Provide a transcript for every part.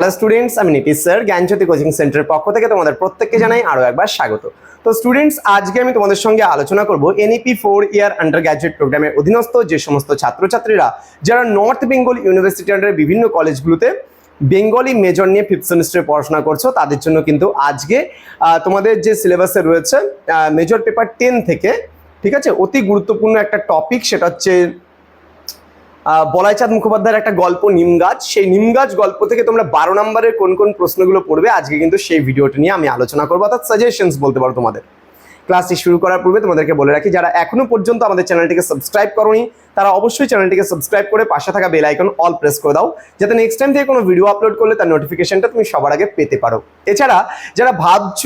Hello students আমি Nitish sir জ্ঞানজ্যোতি coaching সেন্টারের পক্ষ থেকে তোমাদের প্রত্যেককে জানাই আরও একবার স্বাগত। তো স্টুডেন্টস আজকে আমি তোমাদের সঙ্গে আলোচনা করব NEP four year undergraduate প্রোগ্রামের অধীনস্থ যে সমস্ত ছাত্রছাত্রীরা, যারা নর্থ বেঙ্গল ইউনিভার্সিটি আন্ডারের বিভিন্ন কলেজগুলোতে বেঙ্গলি মেজর নিয়ে ফিফথ সেমিস্টারে পড়াশোনা করছ, তাদের জন্য কিন্তু আজকে তোমাদের যে সিলেবাসে রয়েছে মেজর পেপার টেন থেকে, ঠিক আছে? অতি গুরুত্বপূর্ণ একটা টপিক সেটা হচ্ছে বলাইচাঁদ মুখোপাধ্যায়ের একটা গল্প নিম গাছ। সেই নিম গাছ গল্প থেকে তোমরা বারো নম্বরের কোন কোন প্রশ্নগুলো পড়বে, আজকে কিন্তু সেই ভিডিওটা নিয়ে আমি আলোচনা করব। অর্থাৎ সাজেশনস বলতে পারো তোমাদের। ক্লাসটি শুরু করার পূর্বে তোমাদেরকে বলে রাখি, যারা এখনও পর্যন্ত আমাদের চ্যানেলটিকে সাবস্ক্রাইব করোনি, তারা অবশ্যই চ্যানেলটিকে সাবস্ক্রাইব করে পাশে থাকা বেল আইকন অল প্রেস করে দাও, যাতে নেক্সট টাইম থেকে কোনো ভিডিও আপলোড করলে তার নোটিফিকেশনটা তুমি সবার আগে পেতে পারো। এছাড়া, যারা ভাবছ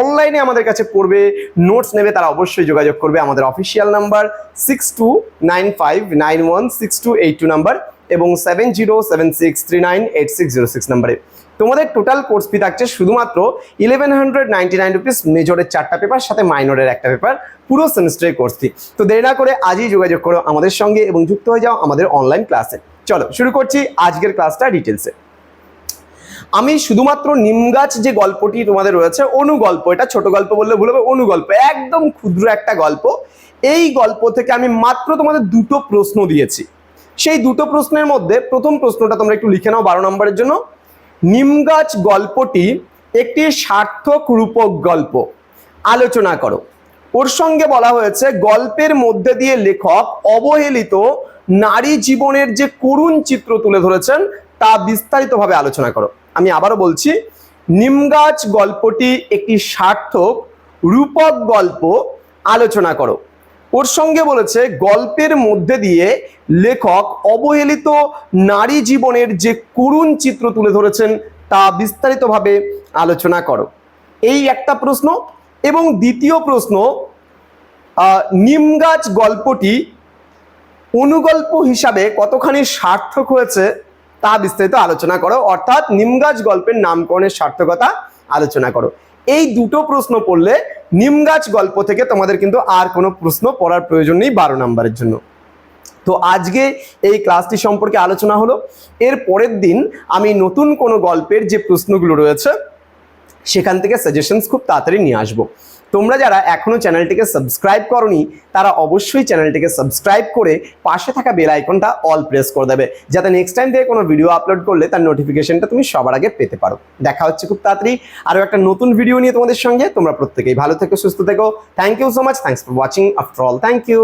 অনলাইনে আমাদের কাছে পড়বে নোটস নেবে, তারা অবশ্যই যোগাযোগ করবে আমাদের official number six two nine five nine one six two eight two number এবং seven zero seven six three nine eight six zero six নাম্বারে। তোমাদের টোটাল কোর্স ফি থাকছে শুধুমাত্র eleven hundred ninety nine rupees মেজরের চারটা paper সাথে মাইনরের একটা paper পুরো সেমিস্টারের কোর্স ফি তো দেরি না করে আজই যোগাযোগ করো আমাদের সঙ্গে এবং যুক্ত হয়ে যাও আমাদের অনলাইন ক্লাসে চলো, শুরু করছি আজকের ক্লাসটা ডিটেলসে আমি শুধুমাত্র নিমগাছ যে গল্পটি তোমাদের রয়েছে অনুগল্প এটা ছোট গল্প বললে ভুল হবে অনুগল্প একদম ক্ষুদ্র একটা গল্প। এই গল্প থেকে আমি মাত্র তোমাদের দুটো প্রশ্ন দিয়েছি। সেই দুটো প্রশ্নের মধ্যে প্রথম প্রশ্নটা তোমরা একটু লিখে নাও বারো নম্বরের জন্য। নিমগাছ গল্পটি একটি সার্থক রূপক গল্প। আলোচনা করো। ওর সঙ্গে বলা হয়েছে, গল্পের মধ্যে দিয়ে লেখক অবহেলিত নারী জীবনের যে করুণ চিত্র তুলে ধরেছেন, তা বিস্তারিতভাবে আলোচনা করো। আমি আবারও বলছি নিমগাছ গল্পটি একটি সার্থক রূপক গল্প, আলোচনা করো। ওর সঙ্গে বলেছে, গল্পের মধ্যে দিয়ে লেখক অবহেলিত নারী জীবনের যে করুণ চিত্র তুলে ধরেছেন, তা বিস্তারিতভাবে আলোচনা করো। এই একটা প্রশ্ন। এবং দ্বিতীয় প্রশ্ন নিমগাছ গল্পটি অনুগল্প হিসাবে কতখানি সার্থক হয়েছে, তা বিস্তারিত আলোচনা করো। অর্থাৎ নিমগাছ গল্পের নামকরণের সার্থকতা আলোচনা করো। এই দুটো প্রশ্ন পড়লে নিমগাছ গল্প থেকে তোমাদের কিন্তু আর কোনো প্রশ্ন পড়ার প্রয়োজন নেই বারো নম্বরের জন্য। তো আজকে এই ক্লাসটি সম্পর্কে আলোচনা হলো। এর পরের দিন আমি নতুন কোনো গল্পের যে প্রশ্নগুলো রয়েছে সেখান থেকে সাজেশনস খুব তাড়াতাড়ি নিয়ে আসব। তোমরা যারা এখনও চ্যানেলটিকে সাবস্ক্রাইব করনি, তারা অবশ্যই চ্যানেলটিকে সাবস্ক্রাইব করে পাশে থাকা বেল আইকনটা অল প্রেস করে দেবে। যাতে নেক্সট টাইম থেকে কোনো ভিডিও আপলোড করলে তার নোটিফিকেশনটা তুমি সবার আগে পেতে পারো। দেখা হচ্ছে খুব তাড়াতাড়ি আরও একটা নতুন ভিডিও নিয়ে তোমাদের সঙ্গে। তোমরা প্রত্যেকেই ভালো থেকো, সুস্থ থেকো। Thank you so much thanks for watching after all thank you